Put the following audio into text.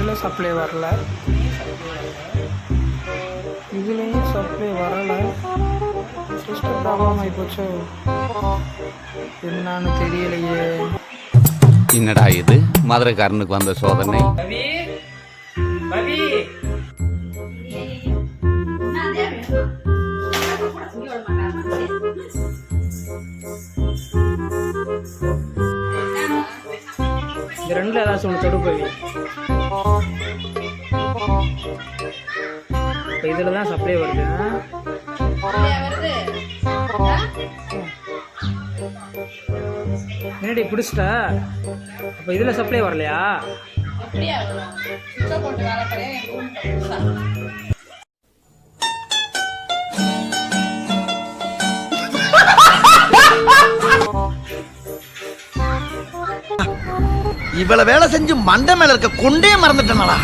இதில் சப்ளை வரல. இதுலேயும் சப்ளை வரல. சிஸ்டம் ப்ராப்ளம் ஆகிப்போச்சோ என்னன்னு தெரியலையே. என்னடா இது? மதுரைக்காரனுக்கு வந்த சோதனை. ரவி ரவி இந்த ரெண்டுல ஏதாச்சும் ஒன்று தொடு போய். இப்போ இதில் தான் சப்ளை வருது ஆ? என்னடி பிடிச்சிட்ட அப்போ இதில் சப்ளை வரலையா? இவ்வளவு வேலை செஞ்சு மண்டை மேல இருக்க கொண்டே மறந்துட்டேனடா.